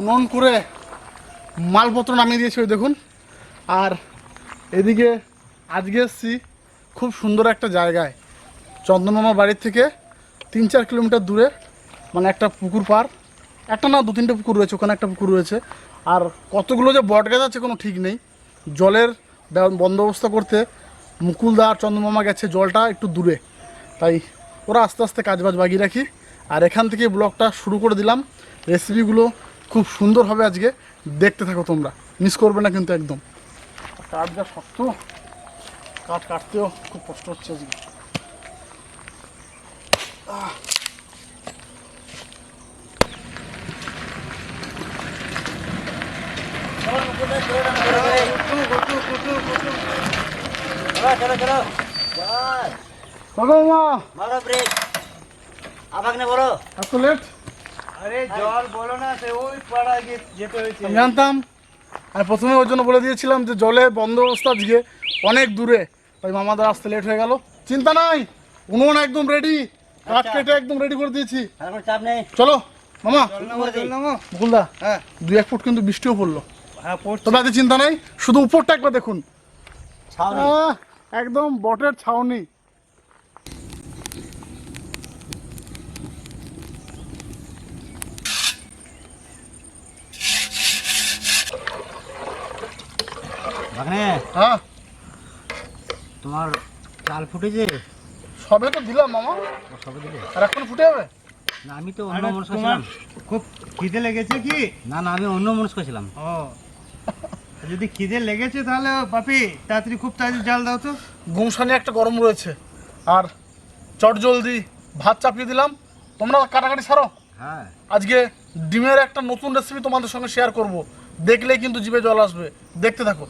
উনুন করে মালপত্র নামিয়ে দিয়েছে, ওই দেখুন। আর এদিকে আজকে এসছি খুব সুন্দর একটা জায়গায়। চন্দনমামার বাড়ির থেকে তিন চার কিলোমিটার দূরে মানে একটা পুকুর পার। একটা না দু তিনটে পুকুর রয়েছে, ওখানে একটা পুকুর রয়েছে। আর কতগুলো যে বট গাছ আছে, কোনো ঠিক নেই। জলের বন্দোবস্ত করতে মুকুলদা আর চন্দ্রমামা গেছে জলটা একটু দূরে। তাই ওরা আস্তে আস্তে কাজবাজ বাগিয়ে রাখি। আর এখান থেকে ব্লগটা শুরু করে দিলাম। রেসিপিগুলো খুব সুন্দর হবে আজকে দেখতে থাকো তোমরা মিস করবে না কিন্তু একদম কাঠ যা শক্ত কাঠ কাটতেও খুব কষ্ট হচ্ছে আজকে আমাকে বলো এত লেট আরে জল বলো না সে ওই পাড়া যেতে হয়েছে। আমি জানতাম। আর প্রথমে ওর জন্য বলে দিয়েছিলাম যে জলের বন্দোবস্ত আজকে অনেক দূরে। ওই মামাদের আসতে লেট হয়ে গেল। চিন্তা নাই উনুন একদম রেডি কাঠ কেটে একদম রেডি করে দিয়েছি। চাপ নেই। চলো মামা। চল নামো মুকুলদা হ্যাঁ। দুই এক ফুট কিন্তু বৃষ্টিও পড়ল। হ্যাঁ চিন্তা নাই শুধু উপরটা একবার দেখুন। একদম বটের ছাউনি। হ্যাঁ। তোমার চাল ফুটেছে? সবে তো দিলাম মামা। সবে দিলে? আর এখন ফুটে যাবে? না আমি তো অন্য মনস্ক ছিলাম। খুব খিদে লেগেছে কি? না না আমি অন্য মনস্ক ছিলাম। ও। যদি খিদে লেগেছে তাহলে পাপি তাড়াতাড়ি খুব তাড়াতাড়ি জাল দাও তো। গুমসানি একটা গরম রয়েছে। আর চট জলদি ভাত চাপিয়ে দিলাম। তোমরা কাটাকাটি সারো। হ্যাঁ। আজকে ডিমের একটা নতুন রেসিপি তোমাদের সঙ্গে শেয়ার করব। দেখলেই কিন্তু জিভে জল আসবে। দেখতে থাকো।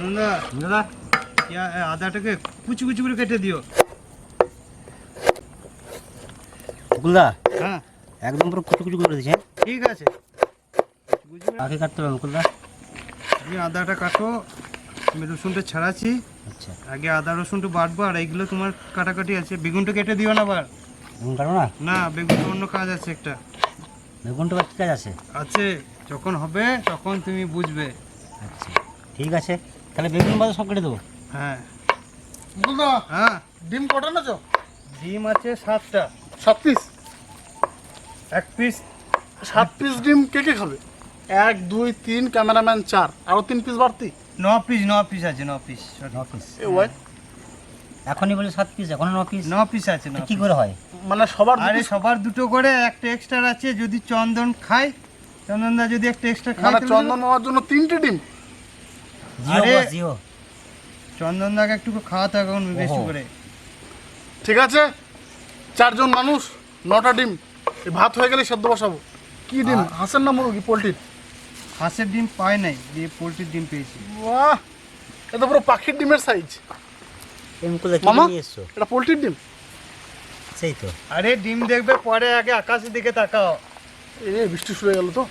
দাদা আদাটাকে কুচি কুচি করে কেটে দিও। মুকুলদা হ্যাঁ। একদম পুরো কুচু কুচু করে দিয়েছে। ঠিক আছে। আগে কাটতে হবে মুকুলদা তুমি আদাটা কাটো আমি রসুনটা ছাড়াচ্ছি। আচ্ছা। আগে আদা রসুনটা বাটবো আর এইগুলো তোমার কাটাকাটি আছে। বেগুনটা কেটে দিও না আবার। বেগুন কাটো না? না বেগুনটা অন্য কাজ আছে একটা। বেগুনটা ঠিক আছে? আছে যখন হবে তখন তুমি বুঝবে। আচ্ছা ঠিক আছে। তাহলে বেগুন বাদে সব কেটে দেবো। হ্যাঁ। হ্যাঁ। ডিম কটা না ডিম আছে সাতটা। সাত পিস এক পিস সাত পিস ডিম কে কে খাবে? এক দুই তিন ক্যামেরাম্যান চার। আরও তিন পিস বাড়তি? ন পিস ন পিস আছে ন পিস ন পিস এ ওয়াই এখনই বলে সাত পিস এখন ন পিস ন পিস আছে ন কি করে হয়? মানে সবার আরে সবার দুটো করে একটা এক্সট্রা আছে যদি চন্দন খায় চন্দনদা যদি একটা এক্সট্রা খায় মানে চন্দন মামার জন্য তিনটে ডিম? আরে- বস জিও। একটু খাওয়াতে হবে এখন বেশি করে। ঠিক আছে? চারজন মানুষ নটা ডিম। ভাত হয়ে গেলে সেদ্ধ বসাবো। কি ডিম? হাঁসের না মুরগি? পোলট্রির। হাঁসের ডিম পায় নাই দিয়ে পোলট্রির ডিম পেয়েছি। বাহ! এটা পুরো পাখির ডিমের সাইজ মামা এটা পোলট্রির ডিম? সেই তো। আরে ডিম দেখবে পরে আগে আকাশের দিকে তাকাও। এ বৃষ্টি শুরু হয়ে গেল তো।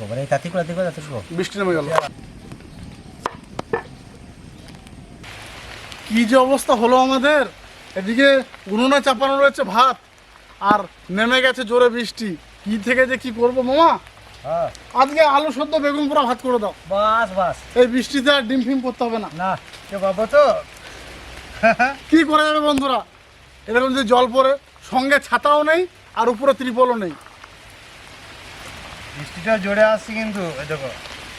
বাবা এই তাতে করে দেখো বৃষ্টি নেমে গেল। কি যে অবস্থা হলো আমাদের? এদিকে উনুনে চাপানো রয়েছে ভাত আর নেমে গেছে জোরে বৃষ্টি। কি থেকে যে কি করব মামা? হ্যাঁ। আজকে আলু সদ্য বেগুন পোড়া ভাত করে দাও। বাস বাস। এই বৃষ্টিতে আর ডিম ফিম করতে হবে না। না কে বাবা তো? কি করা যাবে বন্ধুরা? এরকম যে জল পড়ে সঙ্গে ছাতাও নেই আর উপরে ত্রিপলও নেই। বৃষ্টিটা জোরে আসছে কিন্তু এই দেখো।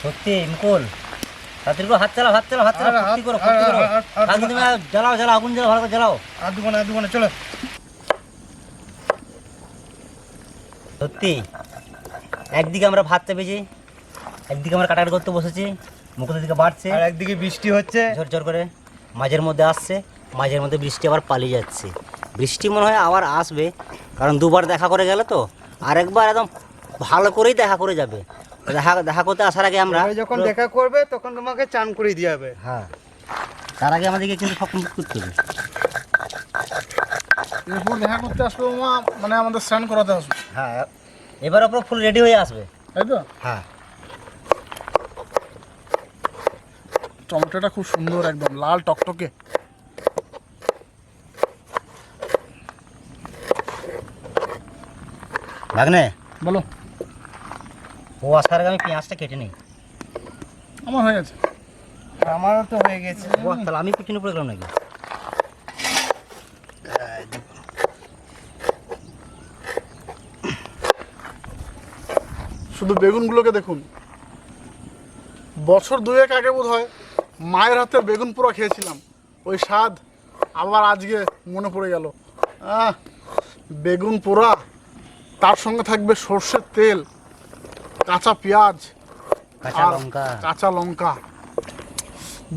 সত্যি মুকুল। হাত চালাও হাত চালাও হাত চালাও ফুর্তি করো ফুর্তি করো। হাত- হাত- তুমি জ্বালাও জ্বালাও আগুন জ্বালাও ভালো করে জ্বালাও। আর দুখানে আর দুখানে চলো। সত্যি? একদিকে আমরা ভাত চেপেছি একদিকে আমরা কাটাকাটি করতে বসেছি মুকুলের দিকে বাড়ছে। আর একদিকে বৃষ্টি হচ্ছে। ঝর ঝর করে মাঝের মধ্যে আসছে মাঝের মধ্যে বৃষ্টি আবার পালিয়ে যাচ্ছে। বৃষ্টি মনে হয় আবার আসবে কারণ দুবার দেখা করে গেলে তো আরেকবার একদম ভালো করেই দেখা করে যাবে। দেখা দেখা করতে আসার আগে আমরা যখন দেখা করবে তখন তোমাকে চান করে দিয়ে হবে হ্যাঁ। তার আগে আমাদেরকে কিন্তু সব কমপ্লিট করতে হবে। এরপর দেখা করতে আসবে মামা মানে আমাদের স্নান করাতে আসবে। হ্যাঁ এবার ওপর ফুল রেডি হয়ে আসবে। তাই তো? হ্যাঁ। টমেটোটা খুব সুন্দর একদম লাল টকটকে। ভাগ্নে? বলো। ও আসার আগে আমি পেঁয়াজটা কেটে নিই। আমার হয়ে গেছে। আমারও তো হয়ে গেছে। ও তাহলে আমি পিছনে পড়ে গেলাম নাকি? শুধু বেগুনগুলোকে দেখুন। বছর দুয়েক আগে বোধ হয় মায়ের হাতে বেগুন পোড়া খেয়েছিলাম। ওই স্বাদ আবার আজকে মনে পড়ে গেল। আহ, বেগুন পোড়া তার সঙ্গে থাকবে সর্ষের তেল। কাঁচা পেঁয়াজ কাঁচা আর লঙ্কা। কাঁচা লঙ্কা।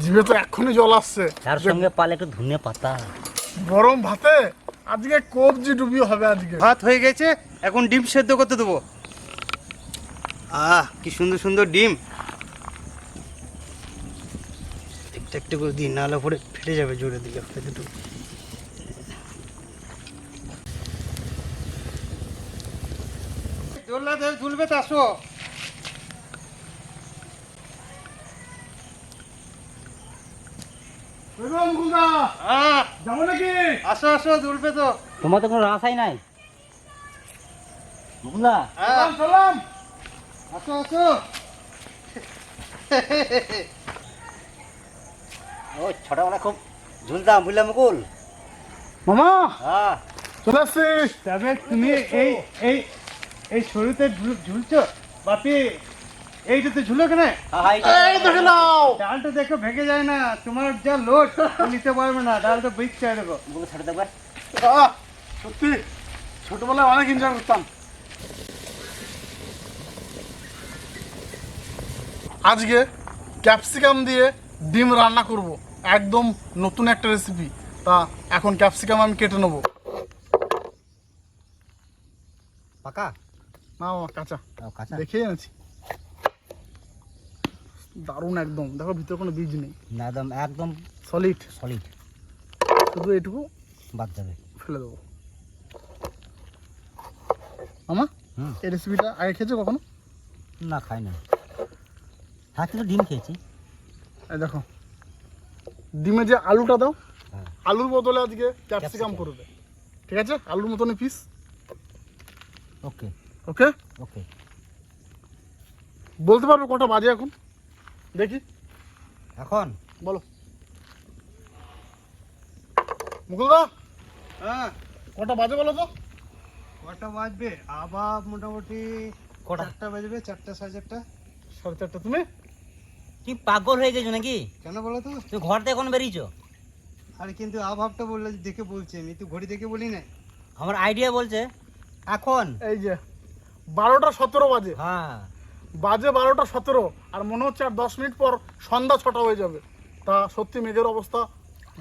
জিভে তো এক্ষুনি জল আসছে। তার সঙ্গে পালে একটু ধনে পাতা। গরম ভাতে? আজকে কবজি ডুবি হবে আজকে। ভাত হয়ে গেছে এখন ডিম সেদ্ধ করতে দেবো। আহ কি সুন্দর সুন্দর ডিম। একটা একটা করে দিন নাহলে পরে ফেটে যাবে জোরে দিলে দোল্লা দেব। ঝুলবে তো আসো। যাব নাকি? আসো আসো ঝুলবে তো। তোমার তো কোনো রাসাই নাই? বুঝলা হ্যাঁ। আসো আসো। ও ছোটবেলা খুব ঝুলতাম বুঝলাম মুকুল? মামা! হ্যাঁ। চলে আসছি। তবে তুমি এই এই এই শুরুতে ঝুলছো? বাপি এইটাতে ঝুলো কেন? হ্যাঁ, দেখে ডালটা দেখো ভেঙে যায় না তোমার যা লোড নিতে পারবে না ডালটা বিচ্ছে দেখো মুকুল ছেড়ে দেবে সত্যি ছোটবেলায় অনেক এনজয় করতাম। আজকে ক্যাপসিকাম দিয়ে ডিম রান্না করব। একদম নতুন একটা রেসিপি তা এখন ক্যাপসিকাম আমি কেটে নেব। পাকা? না কাঁচা। কাঁচা। দেখে এনেছি। দারুণ একদম। দেখো ভিতরে কোনো বীজ নেই। না একদম একদম সলিড সলিড শুধু এটুকু বাদ যাবে। ফেলে দেবো। আমা এই রেসিপিটা আগে খেয়েছো কখনো? না খাই না হ্যাঁ কিন্তু ডিম খেয়েছি। দেখো ডিমে যে আলুটা দাও হ্যাঁ। আলুর বদলে আজকে ক্যাপসিকাম করবে। ঠিক আছে? আলুর মতনই পিস ওকে ওকে ওকে বলতে পারবে কটা বাজে এখন? দেখি। এখন? বলো। মুকুলদা? হ্যাঁ। কটা বাজে বলো তো? কটা বাজবে? আবার মোটামুটি কটা? চারটা বাজবে চারটা সাড়ে চারটা। সাড়ে চারটা। তুমি? কি পাগল হয়ে গেছো নাকি? কেন বলো তো? তুমি ঘর থেকে এখন বেরিয়েছো? আরে কিন্তু আভাবটা বললে দেখে বলছি আমি। তো ঘড়ি দেখে বলি না আমার আইডিয়া বলছে এখন। এই যে বারোটা সতেরো বাজে। হ্যাঁ। বাজে বারোটা সতেরো আর মনে হচ্ছে আর দশ মিনিট পর সন্ধ্যা ছটা হয়ে যাবে। তা সত্যি মেঘের অবস্থা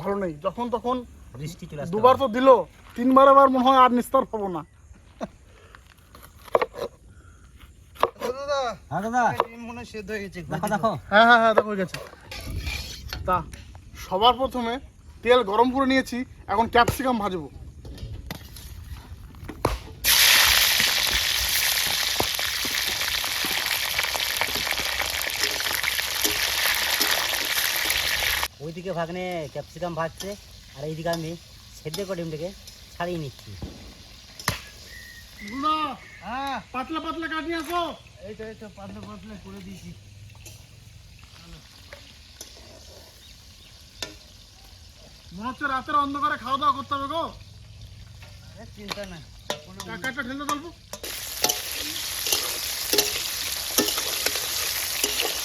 ভালো নেই। যখন তখন বৃষ্টি দুবার তো দিল তিনবার আবার মনে হয় আর নিস্তার পাবো না। দাদা। হ্যাঁ হয় হয়ে হ্যাঁ হ্যাঁ হ্যাঁ দেখো গেছে। তা সবার প্রথমে তেল গরম করে নিয়েছি এখন ক্যাপসিকাম ভাজবো। ওইদিকে ভাগনে ক্যাপসিকাম ভাজছে আর এইদিকে আমি সেদ্ধ করে ডিমটাকে ছাড়িয়ে নিচ্ছি। হ্যাঁ পাতলা পাতলা কাটিয়ে আসো। এইটা এইটা পাতলা পাতলা করে দিয়েছি। মনে হচ্ছে রাতের অন্ধকারে খাওয়া দাওয়া করতে হবে গো। চিন্তা ঢেলে গল্প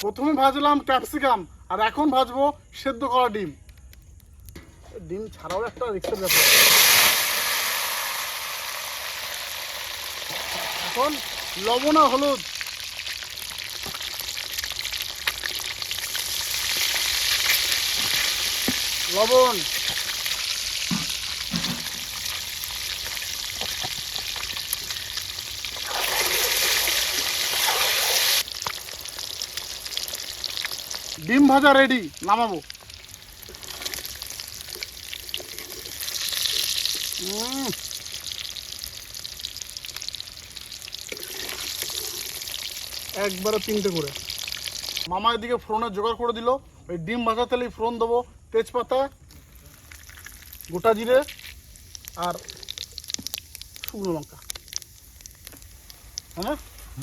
প্রথমে ভাজলাম ক্যাপসিকাম আর এখন ভাজবো সেদ্ধ করা ডিম। ডিম ছাড়াও একটা রিক্সের ব্যাপার এখন লবণ আর হলুদ। লবণ। ডিম ভাজা রেডি নামাবো। একবারে তিনটে করে। মামা এদিকে ফোড়নের জোগাড় করে দিল। ওই ডিম ভাজা তেলেই ফোড়ন দেবো। তেজপাতা গোটা জিরে আর শুকনো লঙ্কা। হ্যাঁ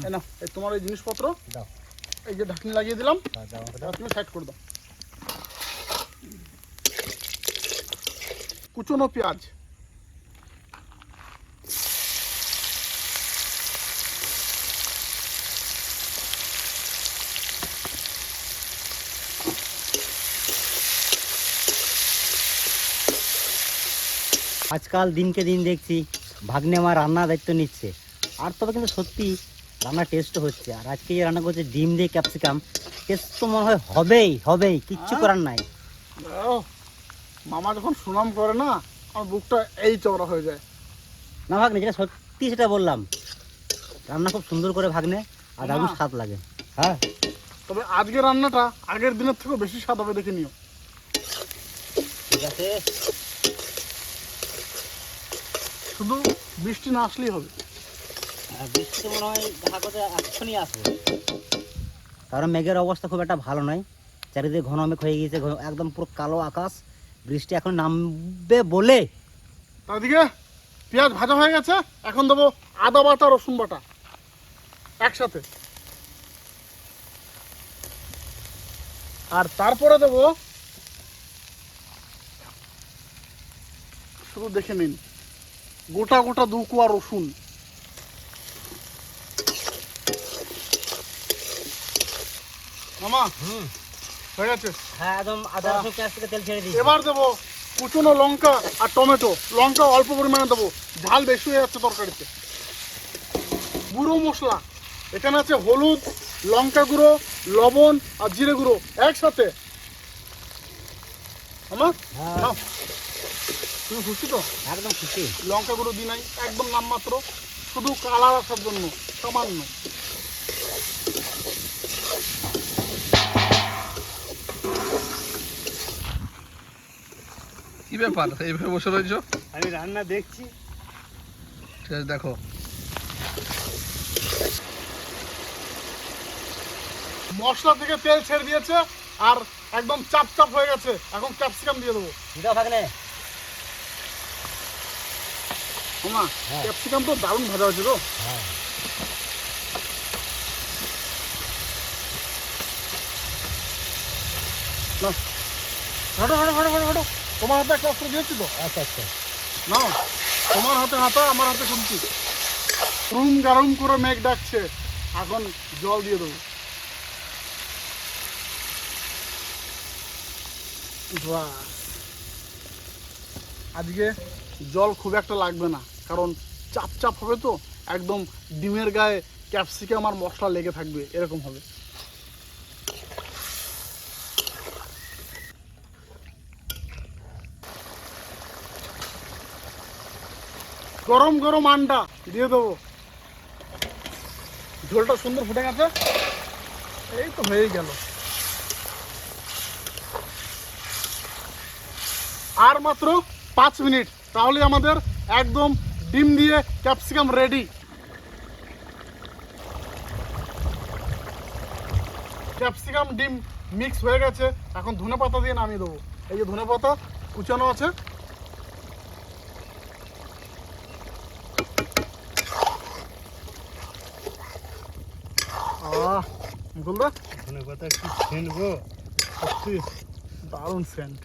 এই এই তোমার এই জিনিসপত্র দাও। এই যে ঢাকনি লাগিয়ে দিলাম। তুমি সাইড করে দাও। কুচনো পেঁয়াজ। আজকাল দিনকে দিন দেখছি, ভাগ্নে আমার রান্নার দায়িত্ব নিচ্ছে। আর তবে কিন্তু সত্যি রান্নার টেস্ট হচ্ছে। আর আজকে যে রান্না করছে ডিম দিয়ে ক্যাপসিকাম টেস্ট তো মনে হয় হবেই হবেই কিচ্ছু করার নাই। মামা যখন সুনাম করে না আমার বুকটা এই চওড়া হয়ে যায়। না ভাগ্নে যেটা সত্যি সেটা বললাম রান্না খুব সুন্দর করে ভাগ্নে আর দারুণ স্বাদ লাগে। হ্যাঁ। তবে আজকে রান্নাটা আগের দিনের থেকেও বেশি স্বাদ হবে দেখে নিও। ঠিক আছে। শুধু বৃষ্টি না আসলেই হবে। বৃষ্টি মনে হয় দেখা করতে এক্ষুনি আসবে। কারণ মেঘের অবস্থা খুব একটা ভালো নয়। চারিদিকে ঘন মেঘ হয়ে গিয়েছে একদম পুরো কালো আকাশ। বৃষ্টি এখন নামবে বলে। তাদিকে পেঁয়াজ ভাজা হয়ে গেছে এখন দেবো আদা বাটা রসুন বাটা একসাথে। আর তারপরে দেবো শুধু দেখে নিন গোটা গোটা দু কুয়া রসুন। মামা। হয়ে গেছে। হ্যাঁ একদম আদা রসুন পেঁয়াজ থেকে তেল ছেড়ে দিই এবার দেবো কুচনো লঙ্কা আর টমেটো। লঙ্কা অল্প পরিমাণে দেবো। ঝাল বেশি হয়ে যাচ্ছে তরকারিতে। গুঁড়ো মশলা। এখানে আছে হলুদ লঙ্কা গুঁড়ো লবণ আর জিরে গুঁড়ো একসাথে। আমার হ্যাঁ। তুমি খুশি তো? একদম খুশি। লঙ্কা গুঁড়ো দিই নাই একদম নামমাত্র। শুধু কালার আসার জন্য সামান্য। ব্যাপার? এইভাবে বসে রয়েছো? আমি রান্না দেখছি। ঠিক আছে দেখো। মশলা থেকে তেল ছেড়ে দিয়েছে আর একদম চাপ চাপ হয়ে গেছে। এখন ক্যাপসিকাম দিয়ে দেবো। না হ্যাঁ। ক্যাপসিকাম তো দারুণ ভাজা হয়েছে তো হ্যাঁ। হাঁটো হাঁটো হাঁটো হাঁটো হাঁটো। তোমার হাতে একটা অস্ত্র দিয়েছি তো? আচ্ছা আচ্ছা। না তোমার হাতে হাতা আমার হাতে খুলছি রুম গারুম করে মেঘ ডাকছে। এখন জল দিয়ে দেবো। আজকে জল খুব একটা লাগবে না কারণ চাপ চাপ হবে তো একদম ডিমের গায়ে ক্যাপসিকাম আর মশলা লেগে থাকবে এরকম হবে। গরম গরম আন্ডা দিয়ে দেবো। ঝোলটা সুন্দর ফুটে গেছে। এই তো হয়েই গেল। আর মাত্র পাঁচ মিনিট, তাহলে আমাদের একদম ডিম দিয়ে ক্যাপসিকাম রেডি ক্যাপসিকাম ডিম মিক্স হয়ে গেছে। এখন ধনে পাতা দিয়ে নামিয়ে দেবো। এই যে ধনে পাতা কুচানো আছে আহ কি সত্যি দারুণ সেন্ট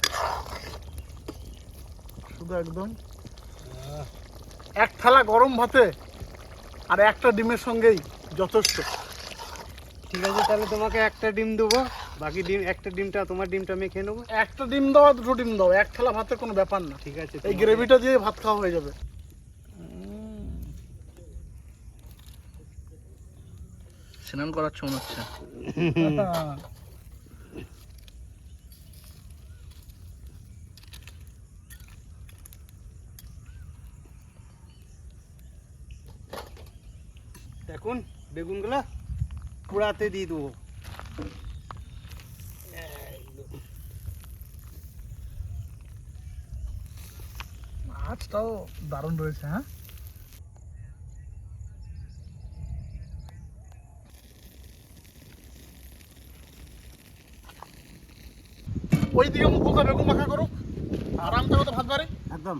শুধু একদম। এক থালা গরম ভাতে আর একটা ডিমের সঙ্গেই যথেষ্ট। ঠিক আছে তাহলে তোমাকে একটা ডিম দেবো। বাকি ডিম একটা ডিমটা তোমার ডিমটা মেখে নেব। একটা ডিম দাও আর দুটো ডিম দাও। এক থালা ভাতে কোনো ব্যাপার না। ঠিক আছে এই গ্রেভিটা দিয়ে ভাত খাওয়া হয়ে যাবে। স্নান করাচ্ছ মনে হচ্ছে। দেখুন বেগুনগুলো পোড়াতে দিয়ে দেবো। মাছটাও দারুণ রয়েছে হ্যাঁ? ওই দিকে মুকুলদা বেগুন মাখা করুক আর আমি তো ভাত বাড়ি। একদম।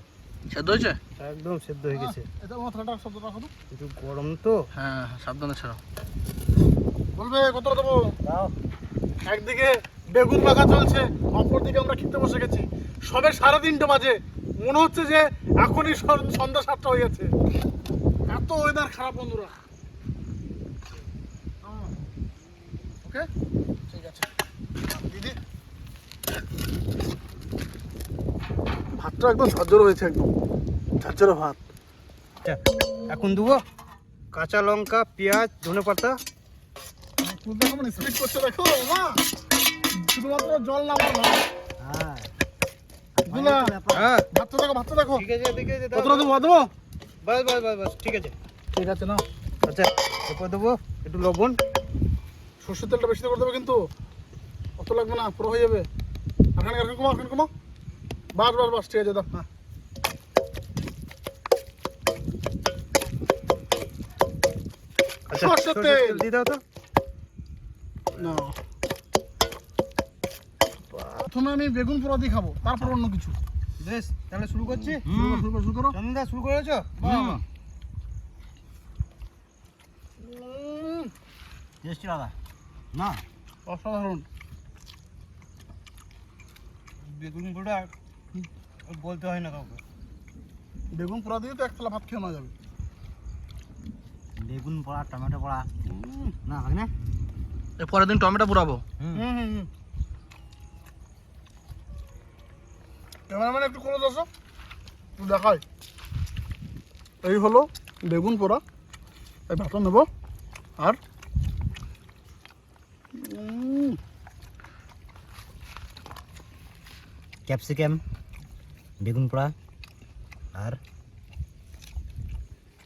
সেদ্ধ হয়েছে? একদম সেদ্ধ হয়ে গেছে। এটা মাথাটা শব্দ রাখো তো। একটু গরম তো। হ্যাঁ সাবধানে ছাড়ো। বলবে কতটা দেবো? একদিকে বেগুন মাখা চলছে অপরদিকে আমরা খেতে বসে গেছি। সবে সাড়ে তিনটে বাজে। মনে হচ্ছে যে এখনই সন্ধ্যা সাতটা হয়ে গেছে। এত ওয়েদার খারাপ বন্ধুরা। ওকে ঠিক আছে দিদি ভাতটা একদম ঝরঝর হয়েছে একদম। ঝরঝরে ভাত। এখন দেবো কাঁচা লঙ্কা পেঁয়াজ ধনে পাতা। দেখো শুধুমাত্র জল না হ্যাঁ। হ্যাঁ ভাতটা দেখো ভাতটা দেখো ঠিক আছে ঠিক আছে কতটা দেবো দেবো বাস বাস বাস বাস ঠিক আছে। ঠিক আছে না আচ্ছা এরপর দেবো একটু লবণ। সর্ষের তেলটা বেশি করে দেবে কিন্তু। অত লাগবে না পুরো হয়ে যাবে। এখানে কমা বাস বাস বাস ঠিক আছে দাও হ্যাঁ। আচ্ছা সরষের সরষের তেল। তেল। দিয়ে দাও তো। না। প্রথমে আমি বেগুন পোড়া দিয়ে খাব তারপর অন্য কিছু। বেশ তাহলে শুরু করছি? শুরু করো, শুরু করো, শুরু করো। চন্দা শুরু করেছ? টেস্টি দাদা। না। অসাধারণ। বেগুন গুঁড়া বলতে হয় না কাউকে। বেগুন পোড়া দিয়ে তো এক থালা ভাত খেয়ে নেওয়া যাবে। বেগুন পোড়া টমেটো পোড়া। না ভাগনে এর পরের দিন টমেটো পুরাবো হুম। হুম হুম ক্যামেরাম্যান একটু করে একটু দেখাই। এই হলো বেগুন পোড়া। এই ভাতটা নেব। আর ক্যাপসিকাম বেগুন পোড়া আর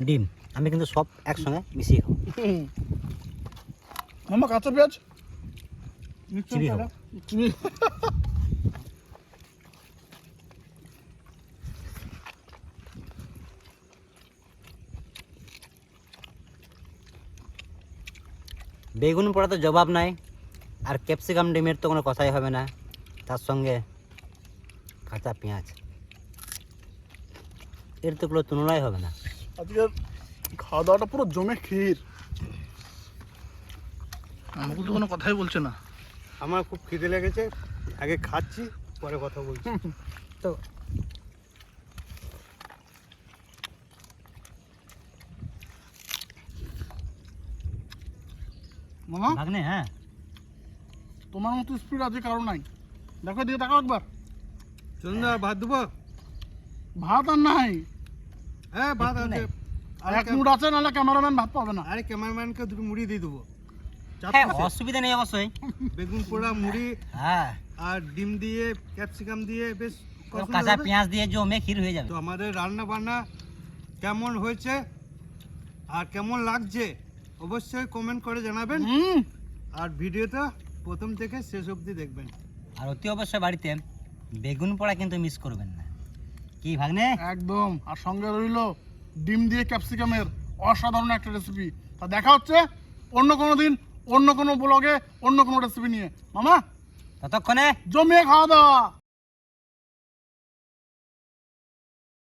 ডিম। আমি কিন্তু সব একসঙ্গে মিশিয়ে খাব। মামা কাঁচা পেঁয়াজ? চিবি খাব। চিবি- বেগুন পোড়া তো জবাব নাই আর ক্যাপসিকাম ডিমের তো কোনো কথাই হবে না। তার সঙ্গে কাঁচা পেঁয়াজ। এর তো কোনো তুলনাই হবে না। আজকের খাওয়া দাওয়াটা পুরো জমে ক্ষীর। আমাকে তো কোনো কথাই বলছে না। আমার খুব খিদে লেগেছে। আগে খাচ্ছি পরে কথা বলছি। তো মামা? ভাগ্নে হ্যাঁ। তোমার মতো স্পিড আজকে কারও নাই। দেখো দিয়ে দেখাও একবার। চন্দা ভাত দেবো? ভাত আর নাই। হ্যাঁ ভাত আছে। আর এক মুড আছে নাহলে ক্যামেরাম্যান ভাত পাবে না। আরে ক্যামেরাম্যানকে দুটো মুড়ি দিয়ে দেবো। হ্যাঁ অসুবিধা নেই অবশ্যই। বেগুন পোড়া মুড়ি হ্যাঁ। আর ডিম দিয়ে ক্যাপসিকাম দিয়ে বেশ কাঁচা পেঁয়াজ দিয়ে জমে ক্ষীর হয়ে যাবে। তো আমাদের রান্না বান্না কেমন হয়েছে আর কেমন লাগছে অবশ্যই কমেন্ট করে জানাবেন। আর ভিডিওটা প্রথম থেকে শেষ অবধি দেখবেন। আর অতি অবশ্যই বাড়িতে। বেগুন পোড়া কিন্তু মিস করবেন না। কি ভাগ্নে? একদম। আর সঙ্গে রইল ডিম দিয়ে ক্যাপসিকামের অসাধারণ একটা রেসিপি তা দেখা হচ্ছে অন্য কোনো দিন অন্য কোনো ব্লগে অন্য কোনো রেসিপি নিয়ে। মামা ততক্ষণে জমিয়ে খাওয়া দাওয়া।